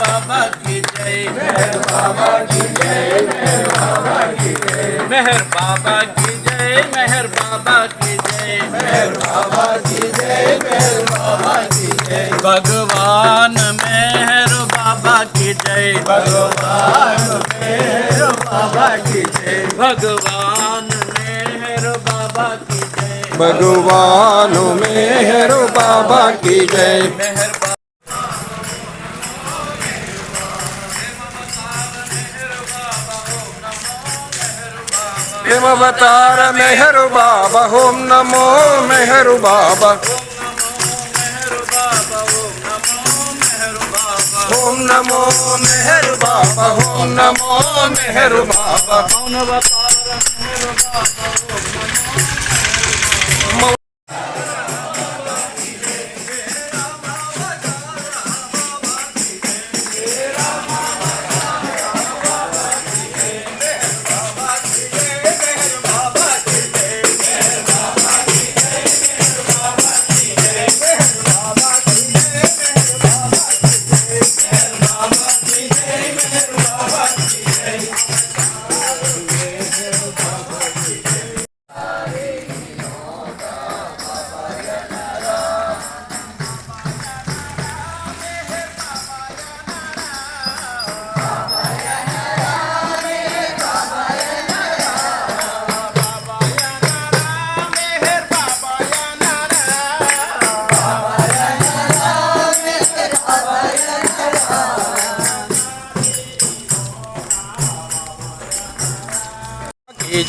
बाबा की जय। मेहर बाबा की जय मेहर बाबा की जय। मेहर बाबा की जय मेहर बाबा की जय मेहर बाबा की जय मेहर बाबा की जय भगवान मेहर बाबा की जय भगवान मेहर बाबा की जय। भगवान मेहर बाबा की जय। भगवान मेहर बाबा की जय। मेहर बाबा, ओम नमो मेहर बाबा। ओम नमो मेहर बाबा, ओम नमो मेहर बाबा। कौन अवतार मेहर बाबा।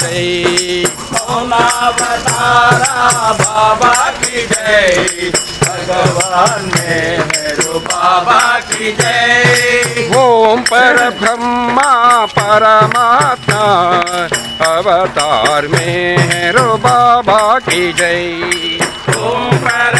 जय अवतारा बाबा की जय भगवान मेहरो बाबा की जय ओम पर ब्रह्मा परमात्मा, अवतार मेहर बाबा की जय। ओम पर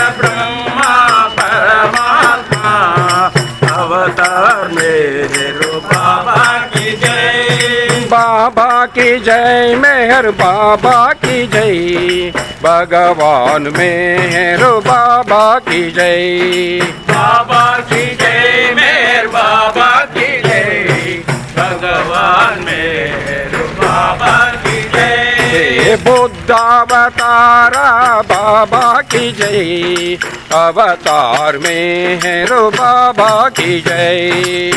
की जय मेहर बाबा की जय। भगवान मेहर बाबा की जय। बाबा की जय मेहर बाबा की जय। भगवान मेहरो बाबा की जय। बुद्धावतारा बाबा की जय। अवतार मेहर बाबा की जय।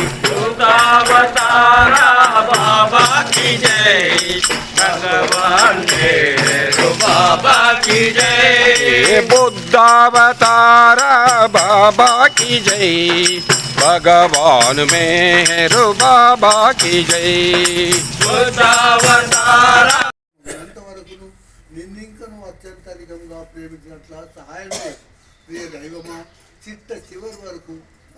अवतारा बाबा की जय भगवान मेहरो बाबा की जय हे बुद्धावतारा बाबा की जय भगवान मेहर बाबा की जय अवतारा ఎంతవరకును నిన్నింకను అత్యంతరికంగా ప్రేమించినట్ల సహాయమే ప్రియ దైవమా చిట్ట చివరి వరకు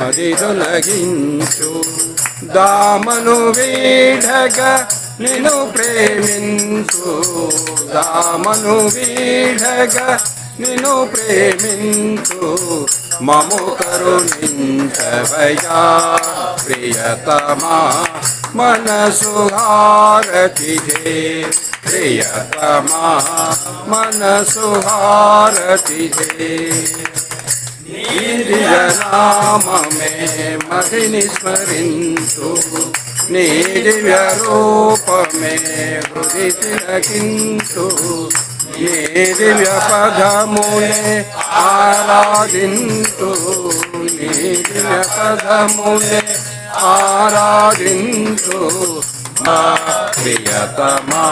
మదిదొలగించు దామను వీఢగ నిను ప్రేమించు. దామను వీఢగ నిను ప్రేమించు. మము కరుణించవయా ప్రియతమా మనసుహారతి ప్రియతమా మనసుహారతి నీర్యనామే మదిని స్మరించు నీర్యరూపమే హృది తిలకించు నీ దివ్య పదములే ఆరాధించు నీ దివ్య పదములే ఆరాధించు మా ప్రియతమా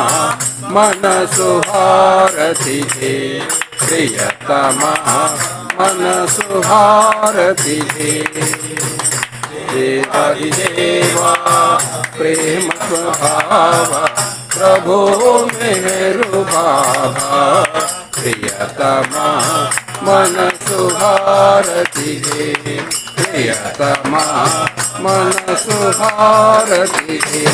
మనసు హారతి హే प्रभो मेरु बाबा प्रियतमा मन सुहारती हे प्रियतमा मन सुहारती हे